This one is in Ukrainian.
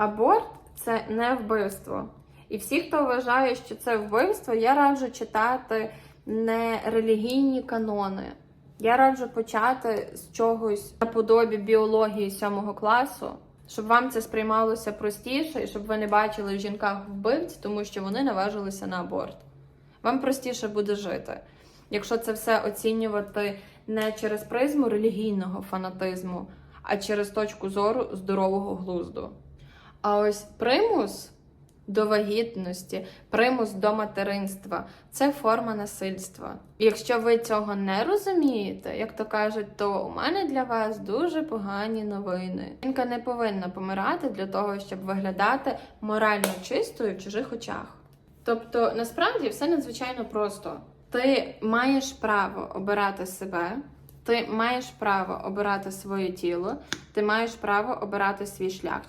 аборт це не вбивство. І всі, хто вважає, що це вбивство, я раджу читати не релігійні канони. Я раджу почати з чогось наподобі біології сьомого класу, щоб вам це сприймалося простіше і щоб ви не бачили в жінках вбивць, тому що вони наважилися на аборт. Вам простіше буде жити, якщо це все оцінювати не через призму релігійного фанатизму, а через точку зору здорового глузду. А ось примус до вагітності, примус до материнства це форма насильства. І якщо ви цього не розумієте, як то кажуть, то у мене для вас дуже погані новини. Жінка не повинна помирати для того, щоб виглядати морально чистою в чужих очах. Тобто, насправді все надзвичайно просто. Ти маєш право обирати себе, ти маєш право обирати своє тіло, ти маєш право обирати свій шлях.